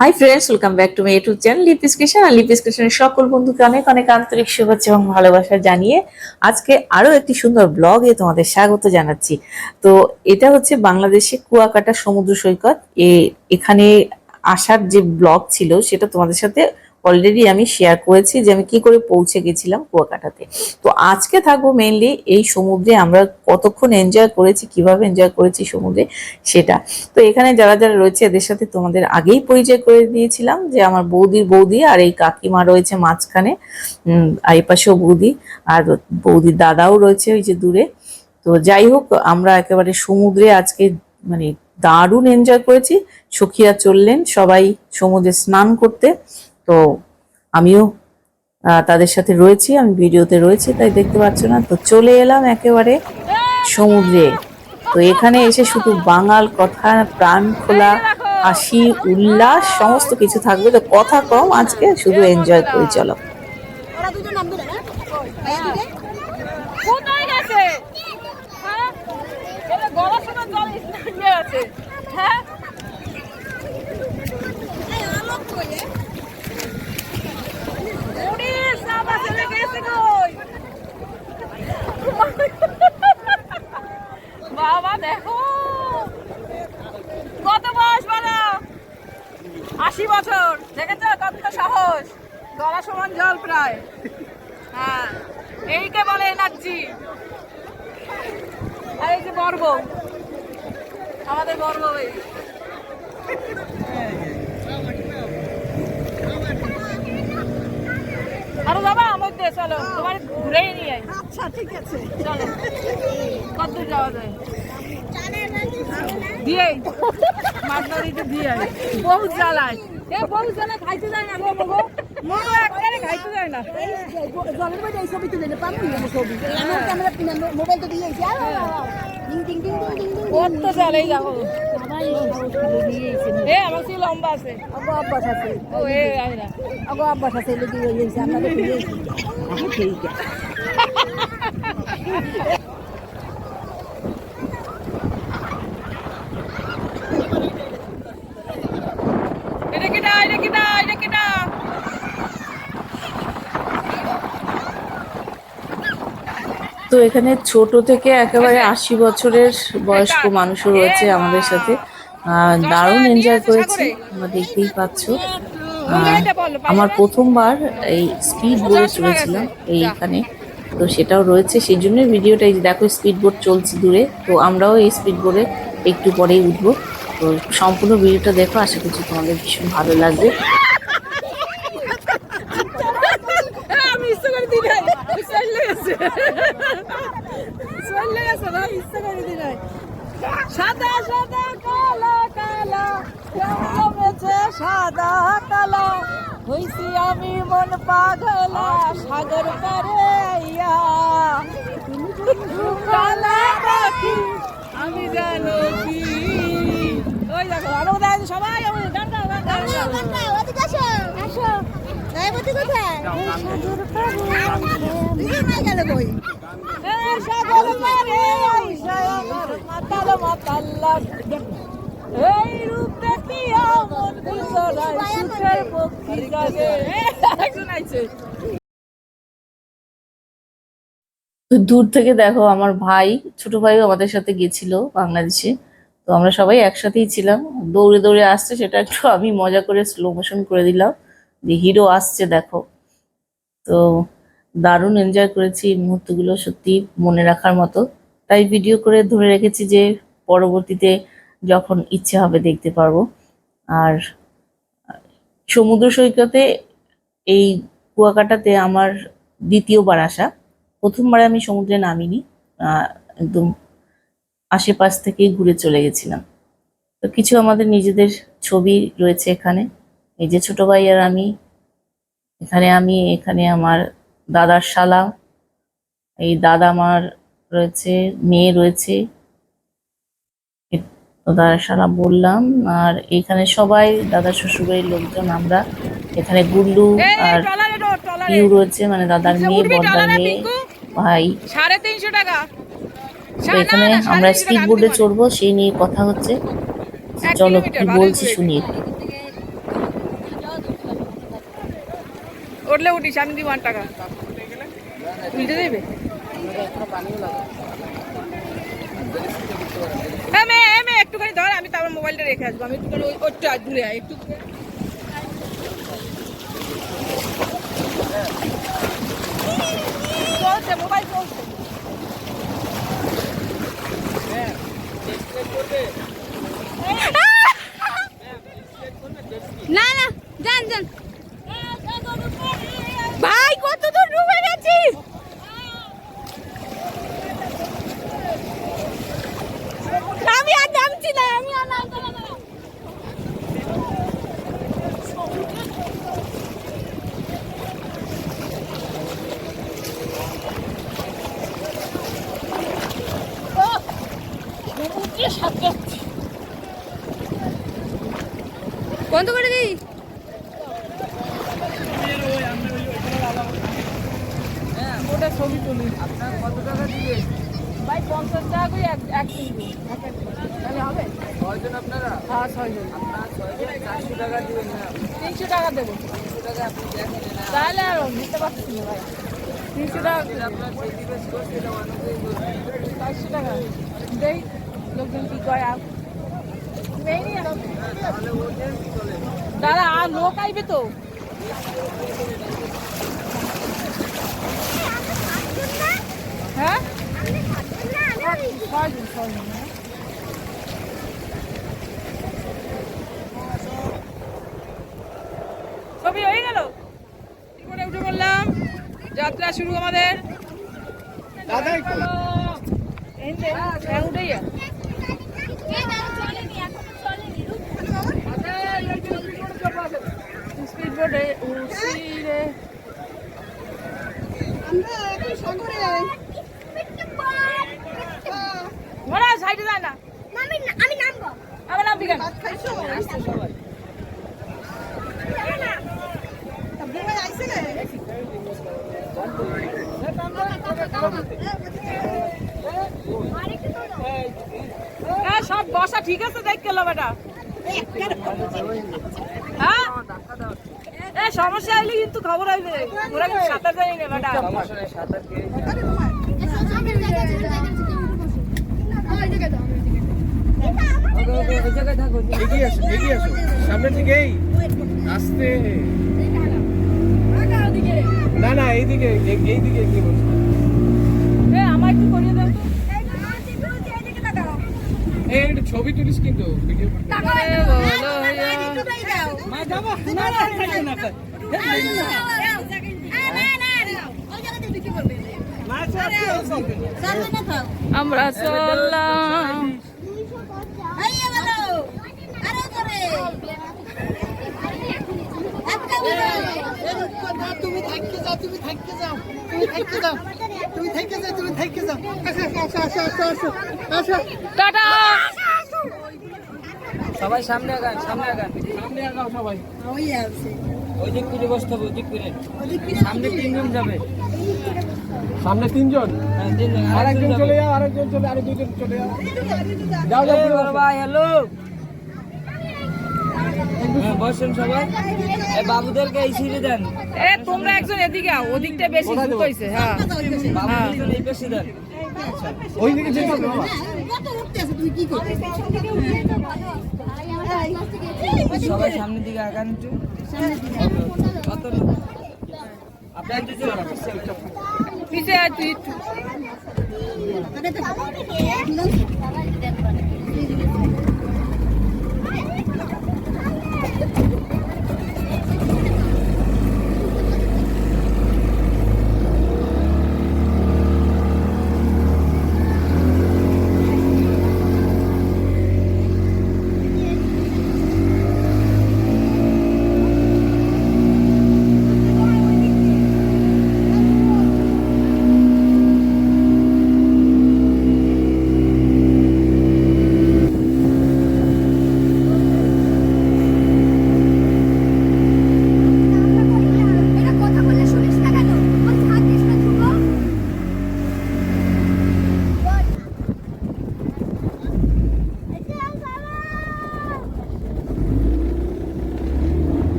Hi friends welcome back to my YouTube channel Lipis Krishna আর লিপিস কৃষ্ণের সকল বন্ধুকে অনেক অনেক আন্তরিক শুভেচ্ছা এবং ভালোবাসা জানিয়ে আজকে আরও একটি সুন্দর ব্লগে তোমাদের স্বাগত জানাচ্ছি। তো এটা হচ্ছে বাংলাদেশে কুয়াকাটা সমুদ্র সৈকত। এ, এখানে আসার যে ব্লগ ছিল সেটা তোমাদের সাথে অলরেডি আমি শেয়ার করেছি যে আমি কি করে পৌঁছে গেছিলাম কুয়াকাটাতে। তো আজকে থাকব মেনলি এই সমুদ্রে, আমরা কতক্ষণ এনজয় করেছি, কীভাবে এনজয় করেছি সমুদ্রে, সেটা। তো এখানে যারা যারা রয়েছে, এদের সাথে তোমাদের আগেই পরিচয় করে দিয়েছিলাম যে আমার বৌদির বৌদি আর এই কাকিমা রয়েছে মাঝখানে আর এই পাশেও বৌদি আর বৌদির দাদাও রয়েছে ওই যে দূরে। তো যাই হোক, আমরা একেবারে সমুদ্রে আজকে মানে দারুণ এনজয় করেছি। সখীরা চললেন সবাই সমুদ্রে স্নান করতে। তো আমিও তাদের সাথে রয়েছি, আমি ভিডিওতে রয়েছি, তাই দেখতে পাচ্ছ না? তো চলে এলাম একেবারে সমুদ্রে। তো এখানে এসে শুধু বাঙাল কথা, প্রাণ খোলা, হাসি, উল্লাস, সমস্ত কিছু থাকবে। তো কথা কম আজকে, শুধু এনজয় করে, চলো এটা গলা শোনা জল নিয়ে আছে হ্যাঁ ওরে সাবা চলে গেছে কই বাবা, দেখো। কত বয়স বলো আশি বছর। দেখেছ? কত সাহস গলা সমান জল প্রায়। হ্যাঁ। এইকে বলে এনার্জি। আর এই যে বর্ব আমাদের বর্ব এই। আরও বাবা আমার দিয়ে চলো তোমার ঘুরেই নিয়ে আই আচ্ছা ঠিক আছে। চলো। কত যাওয়া যায়? দিয়ে মাছ নদীতে দিয়ে আই বহু জ্বালায়। এ বহু জ্বালা খাইতে যায় না গো মগো। মগো একবারে খাইতে যায় না। জলের মধ্যে এই ছবি তুলে নে পাবো না ছবি। আমার ক্যামেরা পিনা মোবাইল তো দিয়েছি আর ডিং ডিং ডিং ডিং ডিং কত জ্বালাই যাব এ আমার সেই লম্বা আছে আগো আব্বাস আছে ও এ আই না আগো আব্বাস আছে এলে দিয়ে দিয়েছি আপনাদের দিয়েছি ঠিক আছে এটা কিনা এটা কিনা এটা কিনা তো এখানে ছোট থেকে একেবারে আশি বছরের বয়স্ক মানুষও রয়েছে আমাদের সাথে। দারুণ এনজয় করেছি, তোমরা দেখতেই পাচ্ছ। আমার প্রথমবার এই স্পিড বোটে চড়েছিলাম এইখানে। তো সেটাও রয়েছে, সেই জন্য ভিডিওটা দেখো স্পিড বোট চলছে দূরে। তো আমরাও এই স্পিড বোটে একটু পরেই উঠবো। তো সম্পূর্ণ ভিডিওটা দেখো, আশা করছি তোমাদের ভীষণ ভালো লাগবে আমি ইচ্ছা করে দিই নাই চলে গেছে ভাই ইচ্ছা করে দিই নাই সাদা সাদা কালা কালা জমেছে সাদা কালা হইছি আমি মন পাগলা সাগর পারে আইয়া কালা আমি জানো কি ওই দেখো আরও সবাই গান আসো দূর থেকে দেখো আমার ভাই, ছোট ভাইও আমাদের সাথে গেছিল বাংলাদেশে। তো আমরা সবাই একসাথেই ছিলাম। দৌড়ে দৌড়ে আসছে, সেটা একটু আমি মজা করে স্লো মোশন করে দিলাম। যে হিরো আসছে, দেখো। তো দারুণ এনজয় করেছি এই মুহূর্তগুলো সত্যি মনে রাখার মতো। তাই ভিডিও করে ধরে রেখেছি যে পরবর্তীতে যখন ইচ্ছে হবে দেখতে পারব। আর সমুদ্র সৈকতে এই কুয়াকাটাতে আমার দ্বিতীয়বার আসা। প্রথমবার আমি সমুদ্রে নামিনি একদম আশেপাশ থেকেই ঘুরে চলে গেছিলাম। তো কিছু আমাদের নিজেদের ছবি রয়েছে এখানে। এই যে ছোট ভাই আর আমি এখানে আমি এখানে আমার দাদার শালা এই দাদা আমার রয়েছে মেয়ে রয়েছে। দাদার শালা বললাম আর এখানে সবাই দাদার শ্বশুরবাড়ির লোকজন আমরা। এখানে গুল্লু আর। পিউ রয়েছে মানে দাদার মেয়ে উঠবি বড়দার মেয়ে ভাই। সাড়ে তিনশো টাকা। তো এখানে আমরা স্পিড বোর্ডে চড়বো সেই নিয়ে কথা হচ্ছে। চলো কি বলছি শুনি। একটু উঠলে উঠিস, আমি দিব আট টাকা। উল্টে দেবে হ্যাঁ হ্যাঁ মেয়ে, একটুখানি ধর, আমি তারপর মোবাইলটা রেখে আসব। আমি একটুখানি ওই ওইটা দূরে আয়, একটু মোবাইল চলছে। না না যান যান ভাই কত দূর ডুবে গেছি আমি আর নামছি না আমি আর নামবো না বন্ধ করে দিই ওটা ছবি তুলি আপনার কত টাকা দিবে ভাই পঞ্চাশ টাকা করে এক এক তাহলে হবে? আপনারা? হ্যাঁ ছয়জন। আপনার ছয়জন চারশো টাকা দিবেন না। তিনশো টাকা দেবো। তিনশো টাকা আপনি দেখেন তাহলে আর দিতে পারছি না ভাই। তিনশো টাকা। আপনার চারশো টাকা। দেই লোকজন কি কয় আর নেই আর। তাহলে ওদের কি চলে দাদা আর লোক আইবে তো। হ্যাঁ? ছয়জন ছয়জন হ্যাঁ। ছবি হয়ে গেল? কি করে উঠে বললাম যাত্রা শুরু আমাদের। দাদাই এই যে, উঠেই যা। স্পিড বোর্ডে উড়ছি রে মনে হয় সাইডে যায় না। আমি নামবো। সব বসা ঠিক আছে দেখ গেল বেটা। হ্যাঁ? সমস্যা হলে কিন্তু খবর হইবে। ওরা কিন্তু সাঁতার জানি না কে থাকো এগিয়ে আসো এগিয়ে আসো। সামনের দিকে এই না না এইদিকে এই- এইদিকে এগিয়ে বসো। আমার একটু করিয়ে দাও তো। এই একটু ছবি তুলিস কিন্তু ভিডিও। আমরা চললাম। তুমি থাকতে যাও তুমি থাকতে যাও তুমি থাকতে যাও তুমি থাকতে যাও তুমি থাকতে যাও আসো আসো আসো আসো টাটা। সবাই সামনে আগান সামনে আগান। সামনে আগাও সবাই। ওই আছে। ওই দিক করে বসতে হবে ওই দিক করে সামনে তিনজন যাবে। সামনে তিনজন? হ্যাঁ, তিনজন। আরেকজন চলে যাও আরেকজন চলে আরও দুজন চলে যাও। যাও। যাও ভাই হ্যালো। হ্যাঁ বসেন সবাই। এই বাবুদেরকে এই ছিঁড়ে দেন। এ তোমরা একজন এদিকে আও ওদিকটা বেশি হইছে হ্যাঁ। বাবুদের এই বেশি দেন। ওই দিকে যেতে হবে। বাবা। কত উঠতে আছে তুমি কি করবে সবাই সামনের দিকে আগান একটু। আপনার দুজন তুই একটু।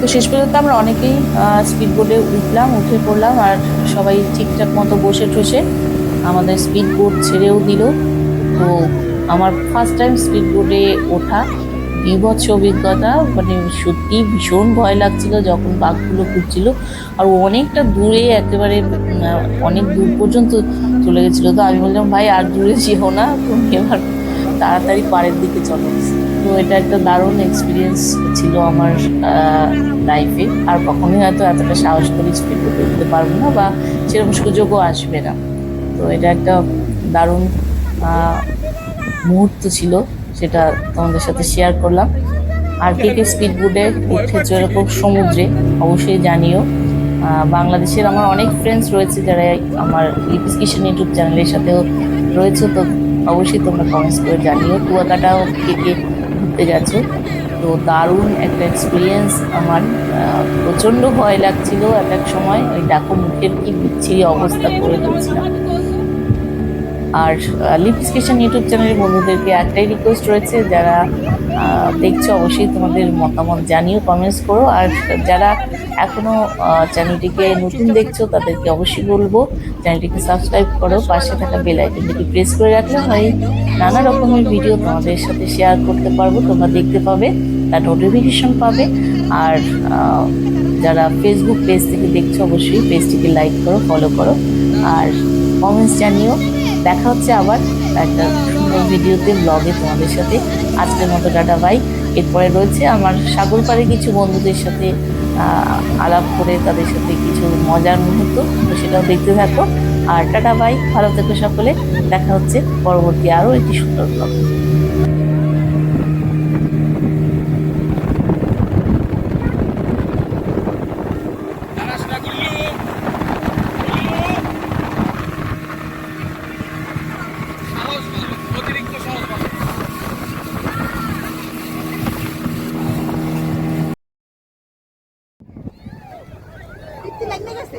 তো শেষ পর্যন্ত আমরা অনেকেই স্পিড বোটে উঠলাম, উঠে পড়লাম আর সবাই ঠিকঠাক মতো বসে ঠসে আমাদের স্পিড বোট ছেড়েও দিল। তো আমার ফার্স্ট টাইম স্পিড বোটে ওঠা বিভৎস অভিজ্ঞতা মানে সত্যি ভীষণ ভয় লাগছিল যখন বাঘগুলো ঘুরছিল আর অনেকটা দূরে একেবারে অনেক দূর পর্যন্ত চলে গেছিল। তো আমি বললাম, ভাই, আর দূরে যেও না, তুমি এবার তাড়াতাড়ি পাড়ের দিকে চলে চলো। তো এটা একটা দারুণ এক্সপিরিয়েন্স ছিল আমার লাইফে আর কখনোই হয়তো এতটা সাহস করে বোটে উঠতে পারব না বা সেরকম সুযোগও আসবে না। তো এটা একটা দারুণ মুহূর্ত ছিল, সেটা তোমাদের সাথে শেয়ার করলাম। আর কে কে স্পিড বোটে উঠেছো এরকম সমুদ্রে, অবশ্যই জানিও। বাংলাদেশের আমার অনেক ফ্রেন্ডস রয়েছে যারা আমার লিপিস কিশন ইউটিউব চ্যানেলের সাথেও রয়েছে, তো অবশ্যই তোমরা কমেন্টস করে জানিও। কুয়াকাটাও কে কে ঘুরতে গেছো। তো দারুণ একটা এক্সপিরিয়েন্স আমার প্রচণ্ড ভয় লাগছিল এক এক সময়। ওই ডাকো মুখের কি বিচ্ছিরি অবস্থা করে তুলছিলাম। আর কিচেন ইউটিউব চ্যানেলের বন্ধুদেরকে একটাই রিকোয়েস্ট রয়েছে, যারা দেখছ অবশ্যই তোমাদের মতামত জানিও কমেন্টস করো। আর যারা এখনও চ্যানেলটিকে নতুন দেখছ, তাদেরকে অবশ্যই বলব চ্যানেলটিকে সাবস্ক্রাইব করো, পাশে থাকা বেল আইকনটিকে প্রেস করে রাখলে হয়। নানা রকমের ভিডিও তোমাদের সাথে শেয়ার করতে পারব, তোমরা দেখতে পাবে, তার নোটিফিকেশন পাবে। আর যারা ফেসবুক পেজ থেকে দেখছ, অবশ্যই পেজটিকে লাইক করো ফলো করো। আর কমেন্টস জানিও। দেখা হচ্ছে আবার একটা সুন্দর ভিডিওতে ব্লগে তোমাদের সাথে। আজকের মতো টাটা বাই এরপরে রয়েছে আমার সাগর পাড়ে কিছু বন্ধুদের সাথে আলাপ করে তাদের সাথে কিছু মজার মুহূর্ত, তো সেটাও দেখতে থাকো। আর টাটা বাই ভালো থেকো সকলে। দেখা হচ্ছে পরবর্তী আরও একটি সুন্দর ব্লগ অতিরিক্ত সাহস পাবে। টিকটি লাগবে গেছে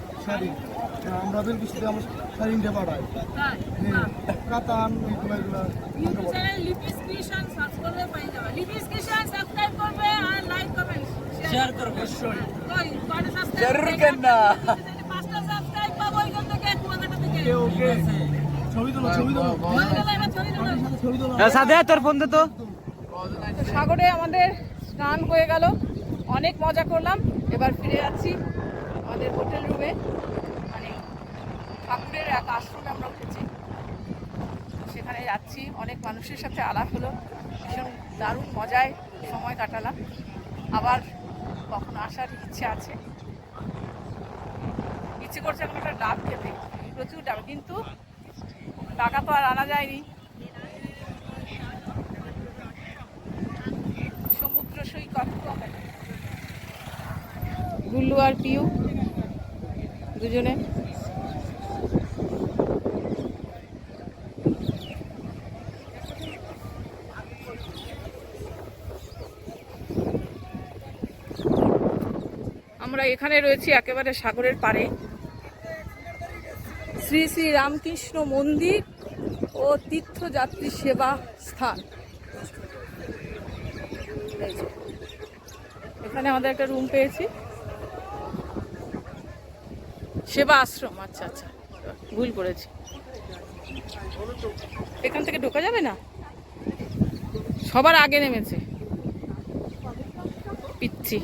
শাড়ি শাড়ি আমরা বেল বৃষ্টিতে আমরা শাড়ি ইন্ডিয়া পাঠাই কাতান এগুলো এগুলো। শেয়ার করবে জরুর কেন না। ওকে ছবি তোলো ছবি তোলো। ছবি তোলো সাথে তোর ফোন দে তো সাগরে আমাদের স্নান হয়ে গেল। অনেক মজা করলাম। এবার ফিরে যাচ্ছি। আমাদের হোটেল রুমে মানে ঠাকুরের এক আশ্রমে আমরা উঠেছি। সেখানে যাচ্ছি, অনেক মানুষের সাথে আলাপ হলো, ভীষণ দারুণ মজায় সময় কাটালাম। আবার কখন আসার ইচ্ছে আছে। ইচ্ছে করছে এখন একটা ডাব খেতে, প্রচুর ডাব, কিন্তু টাকা তো আর আনা যায়নি। সমুদ্র সৈকত। গুল্লু আর পিউ। দুজনে। আমরা এখানে রয়েছি একেবারে সাগরের পাড়ে। শ্রী শ্রী রামকৃষ্ণ মন্দির ও তীর্থযাত্রী সেবা স্থান। এখানে আমাদের একটা রুম পেয়েছি। সেবা আশ্রম আচ্ছা আচ্ছা ভুল করেছি। এখান থেকে ঢোকা যাবে না? সবার আগে নেমেছে। পিচ্ছি